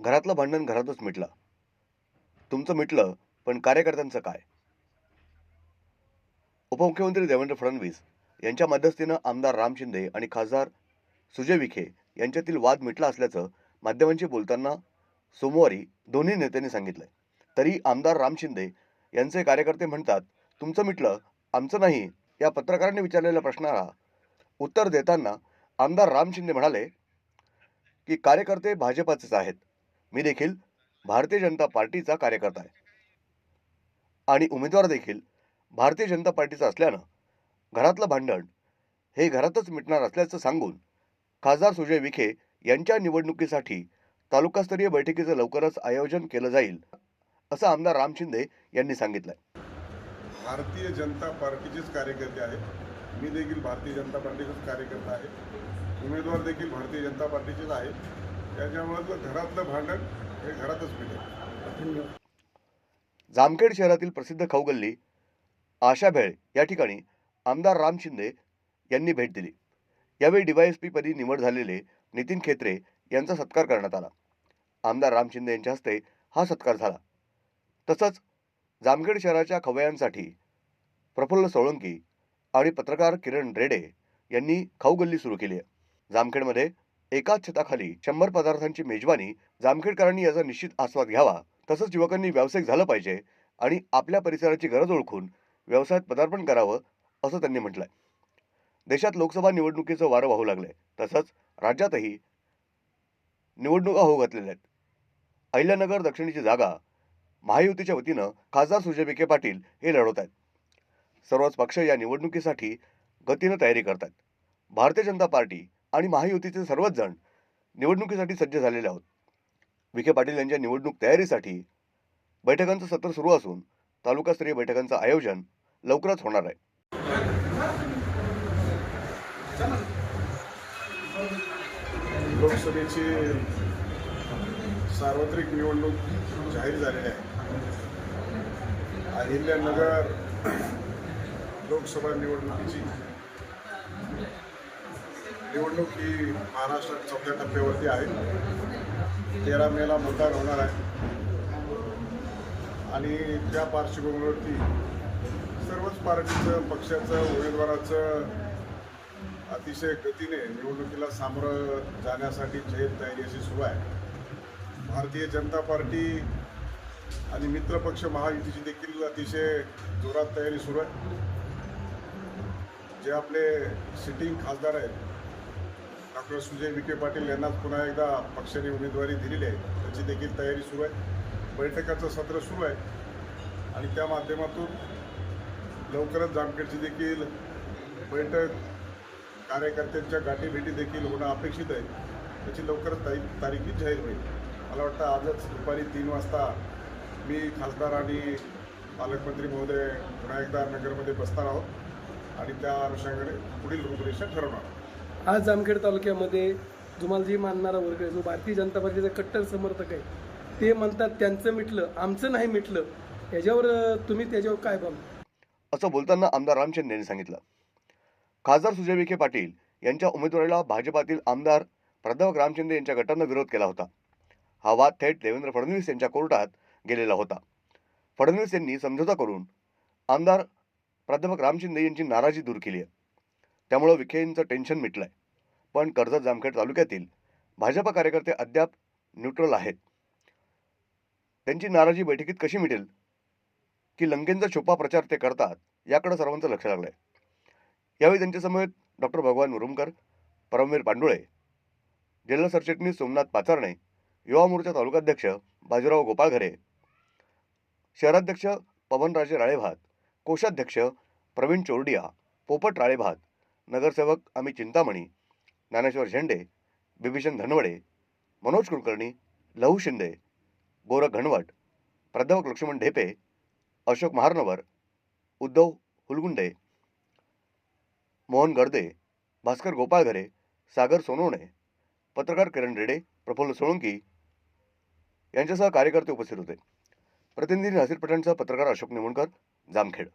घरातलं भांडण घरातच मिटलं. तुमचं मिटलं पण कार्यकर्त्यांचं काय? उपमुख्यमंत्री देवेंद्र फडणवीस यांच्या मध्यस्थीनं आमदार राम शिंदे आणि खासदार सुजय विखे यांच्यातील वाद मिटला असल्याचं माध्यमांशी बोलताना सोमवारी दोन्ही नेत्यांनी सांगितलं तरी आमदार राम शिंदे यांचे कार्यकर्ते म्हणतात तुमचं मिटलं आमचं नाही. या पत्रकारांनी विचारलेल्या प्रश्नाला उत्तर देताना आमदार राम शिंदे म्हणाले की कार्यकर्ते भाजपाचेच आहेत. मी देखील भारतीय जनता पार्टीचा कार्यकर्ता आहे. आणि उमेदवार देखील भारतीय जनता पार्टीचा असल्यानं घरातलं भांडण हे घरातच मिटणार असल्याचं सांगून खासदार सुजय विखे यांच्या निवडणुकीसाठी तालुकास्तरीय बैठकीचं लवकरच आयोजन केलं जाईल असं आमदार राम शिंदे यांनी सांगितलंय. भारतीय जनता पार्टीचेच कार्यकर्ते आहेत. मी देखील भारतीय जनता पार्टीचाच कार्यकर्ता आहे. उमेदवार देखील भारतीय जनता पार्टीचेच आहे त्याच्यामुळं घरातलं भांडण हे घरातच मिळेल जामखेड शहरातील प्रसिद्ध खाऊगल्ली आशा भेळ या ठिकाणी आमदार राम शिंदे यांनी भेट दिली. यावेळी डीवायएसपी पदी निवड झालेले नितीन खेत्रे यांचा सत्कार करण्यात आला. आमदार राम शिंदे यांच्या हस्ते हा सत्कार झाला. तसंच जामखेड शहराच्या खवयांसाठी प्रफुल्ल सोळंकी आणि पत्रकार किरण रेडे यांनी खाऊगल्ली सुरू केली आहे. जामखेडमध्ये एकाच छताखाली शंभर पदार्थांची मेजवानी जामखेडकरांनी याचा निश्चित आस्वाद घ्यावा. तसंच युवकांनी व्यावसायिक झालं पाहिजे आणि आपल्या परिसराची गरज ओळखून व्यवसायात पदार्पण करावं असं त्यांनी म्हटलंय. देशात लोकसभा निवडणुकीचं वारं वाहू लागलंय. तसंच राज्यातही निवडणुका होऊ घातलेल्या आहेत. अहिल्यानगर दक्षिणेची जागा महायुतीच्या वतीनं खासदार सुजय विखे पाटील हे लढवत आहेत. सर्वच पक्ष या निवडणुकीसाठी गतीनं तयारी करतात भारतीय जनता पार्टी आणि महायुतीचे सर्वच जण निवडणुकीसाठी सज्ज झालेले आहोत. विखे पाटील यांच्या निवडणूक तयारीसाठी बैठकांचं सत्र सुरू असून तालुकास्तरीय बैठकांचं आयोजन लवकरच होणार आहे. लोकसभेची सार्वत्रिक निवडणूक जाहीर झालेली आहे. अहिल्यानगर लोकसभा निवडणुकीची निवडणूक ही महाराष्ट्रात चौथ्या टप्प्यावरती आहे. तेरा मेला मतदान होणार आहे. आणि त्या पार्श्वभूमीवरती सर्वच पार्टीचं पक्षाचं उमेदवाराचं अतिशय गतीने निवडणुकीला सामोरं जाण्यासाठी जय्यत तयारी अशी सुरू आहे. भारतीय जनता पार्टी आणि मित्रपक्ष महायुतीची देखील अतिशय जोरात तयारी सुरू आहे. जे आपले सिटिंग खासदार आहेत डॉक्टर सुजय विखे पाटील यांनाच पुन्हा एकदा पक्षाने उमेदवारी दिलेली आहे. त्याची देखील तयारी सुरू आहे. बैठकाचं सत्र सुरू आहे. आणि त्या माध्यमातून लवकरच जामखेडची देखील बैठक कार्यकर्त्यांच्या गाठीभेटी देखील होणं अपेक्षित आहे. त्याची लवकरच तारीख तारीखी जाहीर होईल. मला वाटतं आजच दुपारी तीन वाजता मी खासदार आणि पालकमंत्री महोदय पुन्हा एकदा नगरमध्ये बसणार आहोत. आणि त्या अनुषंगाने पुढील रूपरेषा ठरवणार आहोत. आज जामखेड तालुक्यामध्ये जुमालजी मानणारा वर्ग आहे जो भारतीय जनता पार्टीचा कट्टर समर्थक आहे ते म्हणतात त्यांचं मिटलं आमचं नाही मिटलं याच्यावर तुम्ही त्याच्यावर काय बोल असं बोलताना आमदार राम शिंदे यांनी सांगितलं. खासदार सुजय विखे पाटील यांच्या उमेदवारीला भाजपातील आमदार प्राध्यापक रामचंद्र यांच्या गटानं विरोध केला होता. हा वाद थेट देवेंद्र फडणवीस यांच्या कोर्टात गेलेला होता. फडणवीस यांनी समझोता करून आमदार प्राध्यापक रामचंद्र यांची नाराजी दूर केली आहे. त्यामुळं विखेंचं टेन्शन मिटलंय. पण कर्जत जामखेड तालुक्यातील भाजपा कार्यकर्ते अद्याप न्यूट्रल आहेत. त्यांची नाराजी बैठकीत कशी मिटेल? की लंकेंचा छुपा प्रचार ते करतात याकडे सर्वांचं लक्ष लागलंय. यावेळी त्यांच्यासमवेत डॉक्टर भगवान मुरुमकर परमवीर पांडुळे जिल्हा सरचिटणीस सोमनाथ पाचारणे युवा मोर्चा तालुकाध्यक्ष बाजीराव गोपाळघरे शहराध्यक्ष पवनराजे राळेभात कोषाध्यक्ष प्रवीण चोरडिया पोपट राळेभात नगरसेवक अमित चिंतामणी ज्ञानेश्वर झेंडे बिभीषण धनवडे मनोज कुलकर्णी लहू शिंदे गोरख घनवट प्राध्यापक लक्ष्मण ढेपे अशोक महारनवर उद्धव हुलगुंडे मोहन गर्दे भास्कर गोपाळघरे सागर सोनवणे पत्रकार किरण रेडे प्रफुल्ल सोळंकी यांच्यासह कार्यकर्ते उपस्थित होते. प्रतिनिधी नासिर पठाणचा पत्रकार अशोक निमणकर जामखेड.